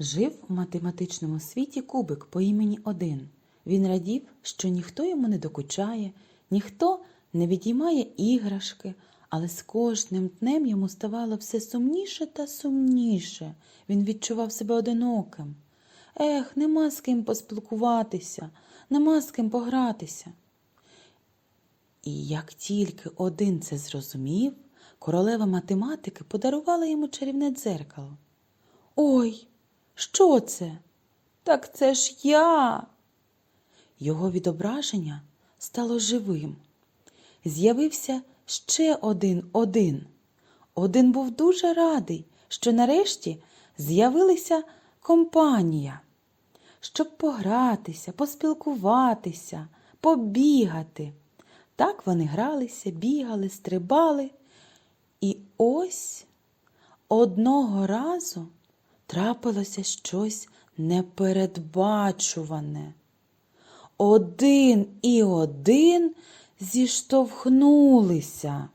Жив у математичному світі кубик по імені Один. Він радів, що ніхто йому не докучає, ніхто не відіймає іграшки, але з кожним днем йому ставало все сумніше та сумніше. Він відчував себе одиноким. Ех, нема з ким поспілкуватися, нема з ким погратися. І як тільки один це зрозумів, королева математики подарувала йому чарівне дзеркало. Ой, що це? Так це ж я. Його відображення стало живим. З'явився ще один один. Один був дуже радий, що нарешті з'явилася компанія, щоб погратися, поспілкуватися, побігати. Так вони гралися, бігали, стрибали. І ось одного разу трапилося щось непередбачуване. Один і один зіштовхнулися.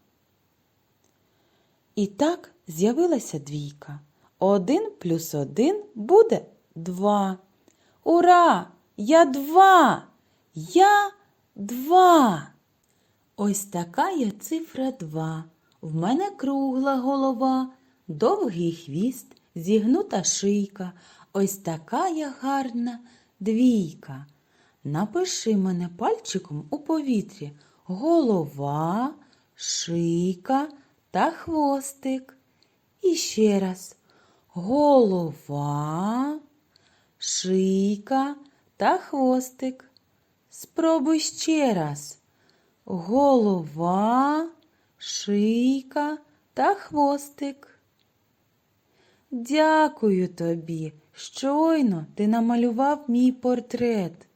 І так з'явилася двійка. Один плюс один буде два. Ура! Я два! Я два! Ось така я цифра два. В мене кругла голова, довгий хвіст, зігнута шийка. Ось така я гарна двійка. Напиши мене пальчиком у повітрі голова, шийка та хвостик. І ще раз голова, шийка та хвостик. Спробуй ще раз. Голова, шийка та хвостик. Дякую тобі. Щойно ти намалював мій портрет.